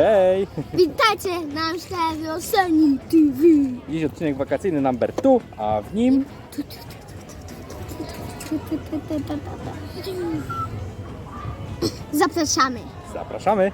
Hej! Witajcie na Szlewiosenii TV. Dziś odcinek wakacyjny number 2, a w nim Zapraszamy. zapraszamy.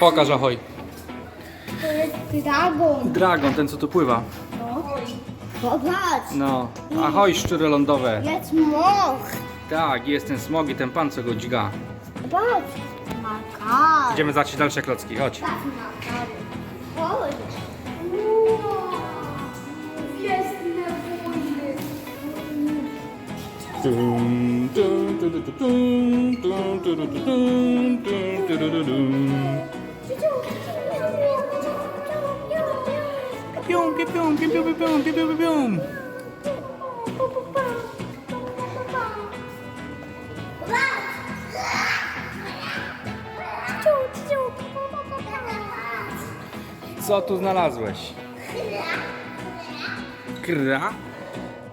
Pokaż ahoj. To jest dragon. Dragon, ten co tu pływa. Popatrz, No, ahoj szczury lądowe. jest moch. Tak, jest ten smog i ten pan co go dźga. Patrz. Makar. Idziemy zobaczyć dalsze klocki, chodź. Tak, makar. Chodź. Wow. Jest niewolny. Tum, tum, tu, tu, tu, tum, tum, tu, tu, Pium, pium, pium, pium, pium, pium, pium, pium, pium. Co tu znalazłeś? Kra?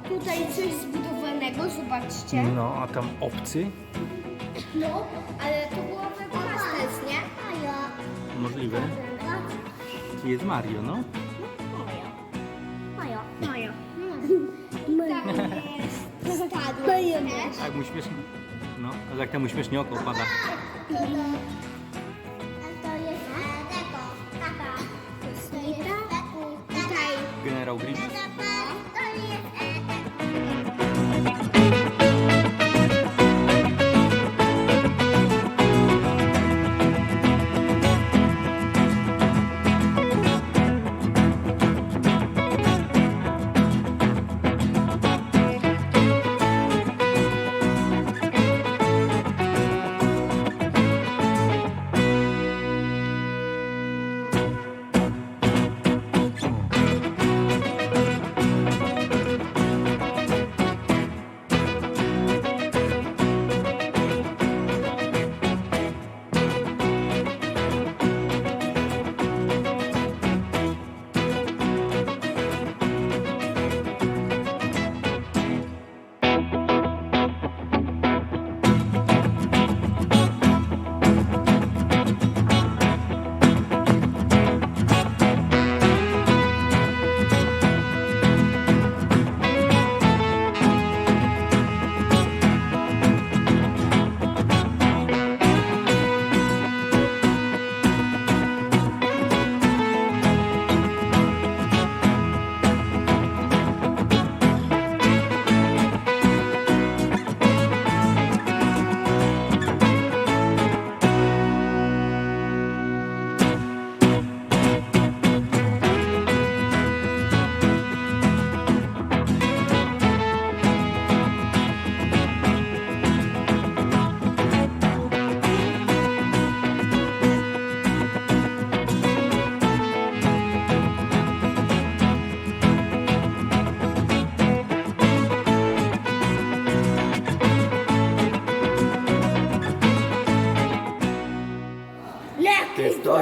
Tutaj coś zbudowanego, zobaczcie. No, a tam obcy? No, ale to było wyglądać, nie? A ja. Możliwe. Jest Mario, no. Maja. Maja. Maja. Stadło też. Tak mu śmiesznie. No, ale jak temu śmiesznie oko pada. To jest tego, kosmita. Tutaj Generał Grievous.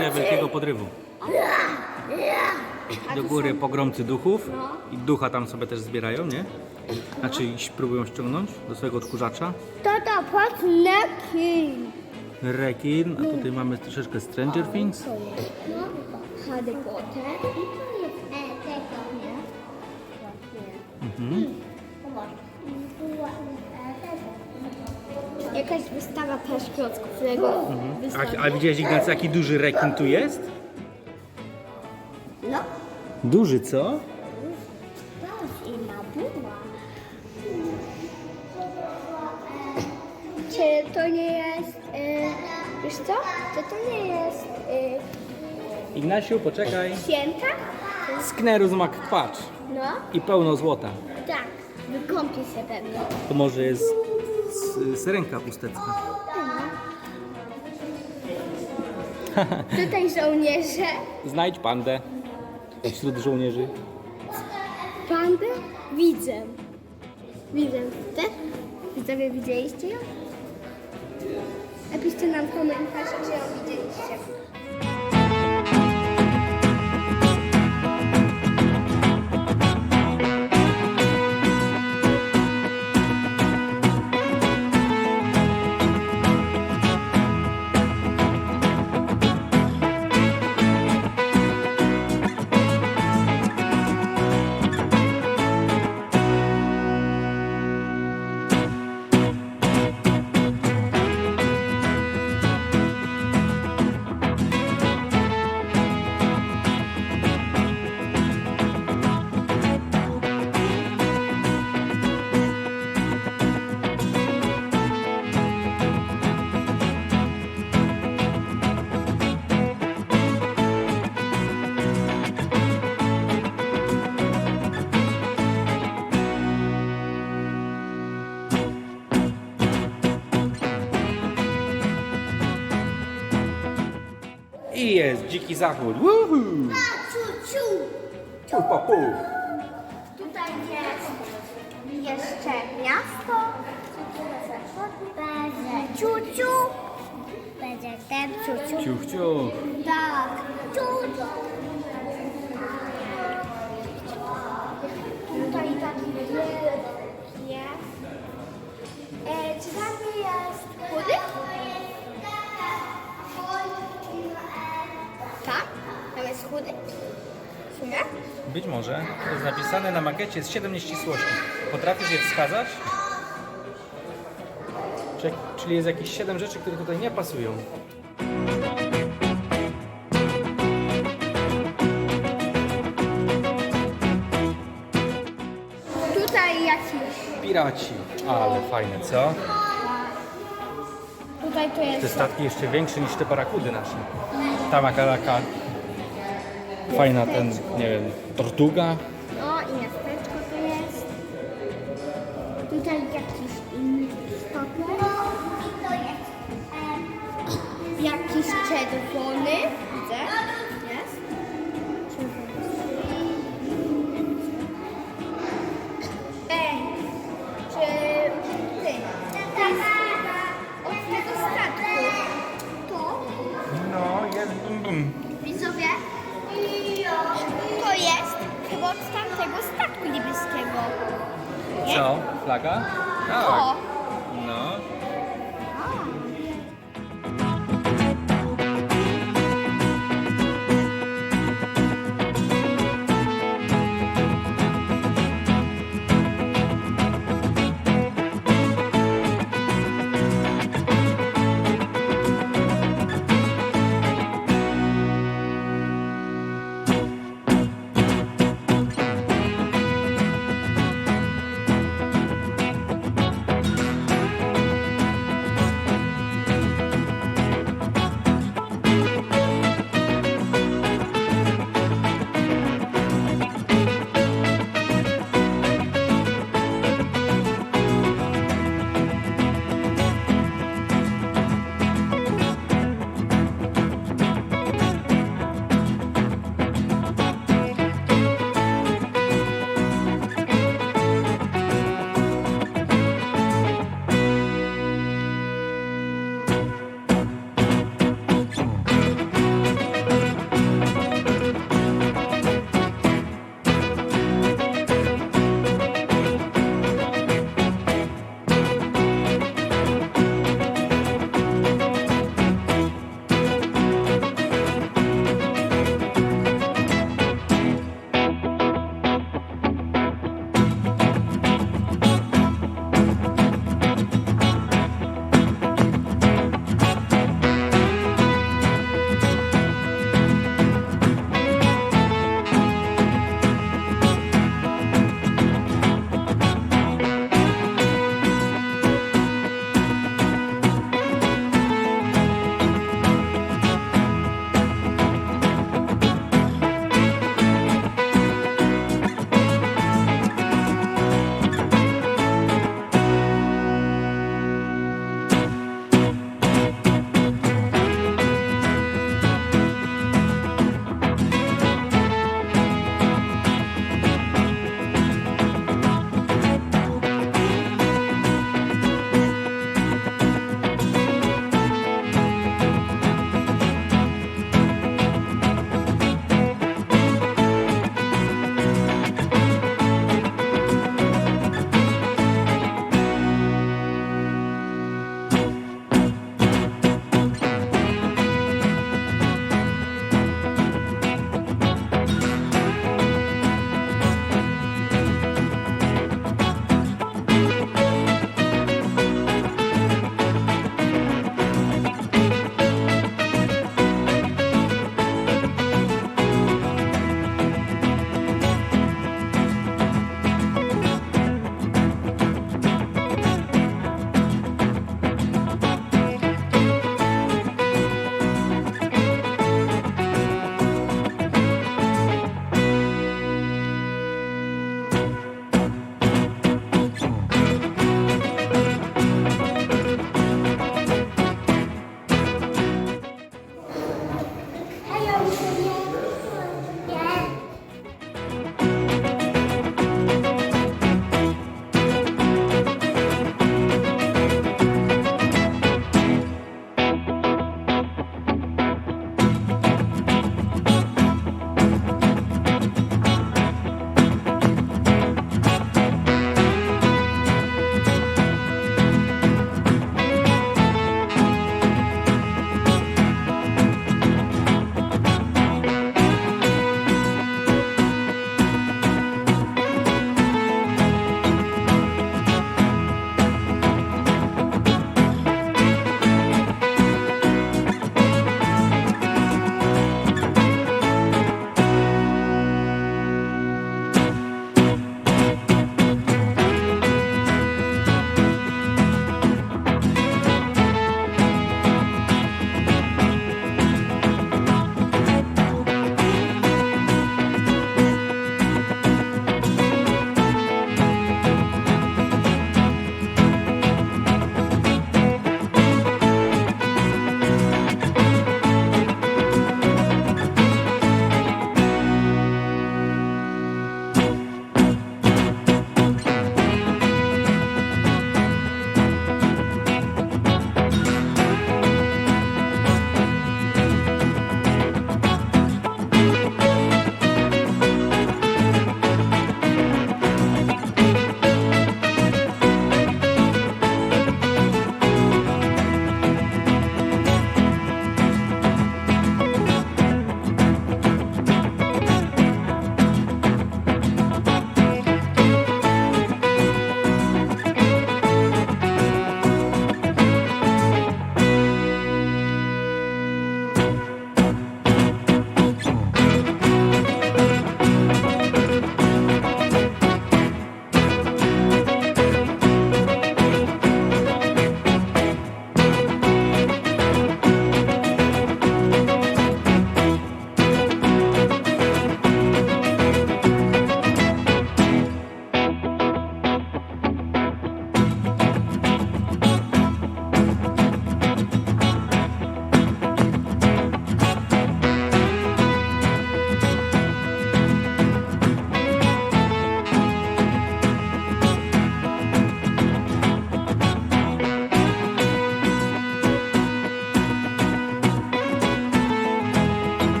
Teoria wielkiego podrywu. Do góry pogromcy duchów i ducha tam sobie też zbierają, nie? Znaczy próbują ściągnąć do swojego odkurzacza. Tata, patrz, leki. Rekin, a tutaj mamy troszeczkę Stranger Things. No, Harry Potter. I to jest e, tego, nie? Mhm. Jakaś wystawa też klocków Lego. A, a widziałeś Ignacy, jaki duży rekin tu jest? No. Duży, co? I. Czy to nie jest... Y, wiesz co? Czy to nie jest y, Ignaciu, poczekaj. święta? Sknerus McQuatch No. i pełno złota. Tak. Wykąpi się pewnie. To może jest syrenka pustecka. Tutaj żołnierze. Znajdź pandę. Wśród żołnierzy. Pandę widzę. Widzę. Ty? Widzowie, widzieliście ją? Napiszcie nam w komentarzu, czy ją widzieliście. I jest dziki zachód. Woohoo! Ciu, ciu. Pu, pa, pu. Tutaj jest jeszcze miasto. Będzie ciuciu. Będzie ten ciuciu. Ciuch, ciuch. Tak. Ciuciu. Tutaj taki wielki jest. E, czy tam jest chudy? Tak? Tam jest chudy? Sumie? Być może. To jest napisane na makiecie jest 7 nieścisłości. Potrafisz je wskazać? Czy- Czyli jest jakieś 7 rzeczy, które tutaj nie pasują. Tutaj jakiś. Piraci. Ale fajne, co? To Te jest. statki jeszcze większe niż te barakudy nasze. Ta makalaka. Fajna ten, nie wiem, tortuga. O, i miasteczko tu jest. Tutaj jakiś inny stopień. I to jest. Jakiś czerwony. Widzę. Tamtego statku niebieskiego. Nie? Co? Flaga? Tak. O! No.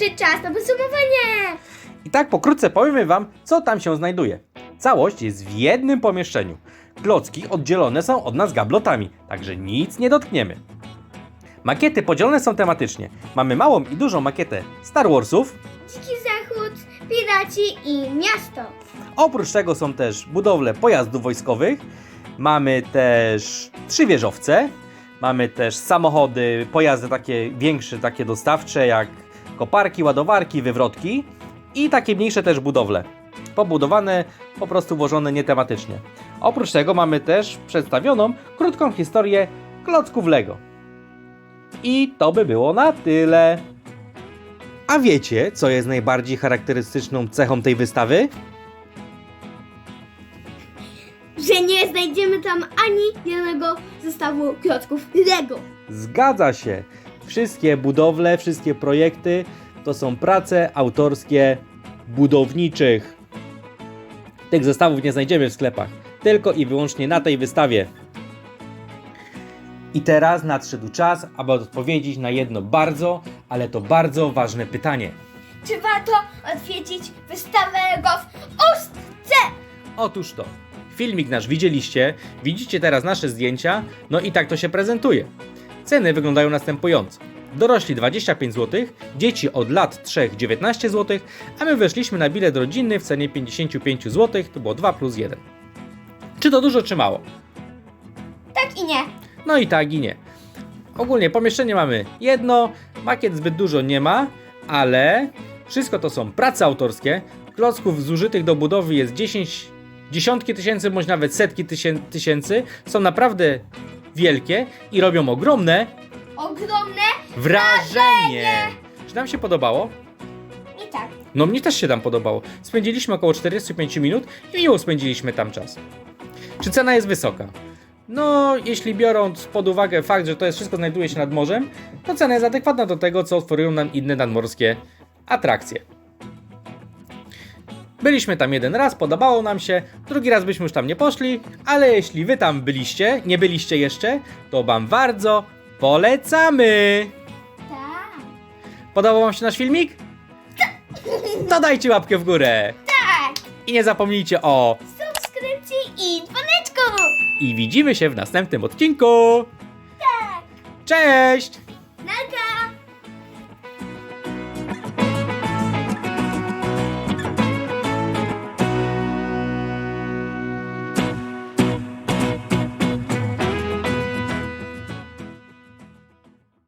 Znaczy czas na podsumowanie! I tak pokrótce powiemy Wam, co tam się znajduje. Całość jest w jednym pomieszczeniu. Klocki oddzielone są od nas gablotami, także nic nie dotkniemy. Makiety podzielone są tematycznie. Mamy małą i dużą makietę Star Warsów. Dziki Zachód, Piraci i miasto. Oprócz tego są też budowle pojazdów wojskowych. Mamy też trzy wieżowce. Mamy też samochody, pojazdy takie większe, takie dostawcze, jak koparki, ładowarki, wywrotki i takie mniejsze też budowle. Pobudowane, po prostu włożone nietematycznie. Oprócz tego mamy też przedstawioną krótką historię klocków Lego. I to by było na tyle. A wiecie, co jest najbardziej charakterystyczną cechą tej wystawy? Że nie znajdziemy tam ani jednego zestawu klocków Lego. Zgadza się. Wszystkie budowle, wszystkie projekty to są prace autorskie budowniczych. Tych zestawów nie znajdziemy w sklepach, tylko i wyłącznie na tej wystawie. I teraz nadszedł czas, aby odpowiedzieć na jedno bardzo, ale to bardzo ważne pytanie. Czy warto odwiedzić wystawę Lego w Ustce? Otóż to. Filmik nasz widzieliście, widzicie teraz nasze zdjęcia, no i tak to się prezentuje. Ceny wyglądają następująco. Dorośli 25 zł, dzieci od lat 3 19 zł, a my weszliśmy na bilet rodzinny w cenie 55 zł, to było 2 plus 1. Czy to dużo, czy mało? Tak i nie. No i tak i nie. Ogólnie pomieszczenie mamy jedno, makiet zbyt dużo nie ma, ale wszystko to są prace autorskie. Klocków zużytych do budowy jest 10, dziesiątki tysięcy, bądź nawet setki tysię- tysięcy. Są naprawdę wielkie i robią ogromne Ogromne wrażenie. Czy nam się podobało? i tak. No mnie też się tam podobało. Spędziliśmy około 45 minut i miło spędziliśmy tam czas. Czy cena jest wysoka? No, jeśli biorąc pod uwagę fakt, że to jest wszystko znajduje się nad morzem, to cena jest adekwatna do tego, co oferują nam inne nadmorskie atrakcje. Byliśmy tam jeden raz, podobało nam się, drugi raz byśmy już tam nie poszli, ale jeśli wy tam byliście, nie byliście jeszcze, to wam bardzo polecamy! Tak. Podobał wam się nasz filmik? To dajcie łapkę w górę! Tak. I nie zapomnijcie o. Subskrypcji i dzwoneczku. I widzimy się w następnym odcinku. Cześć!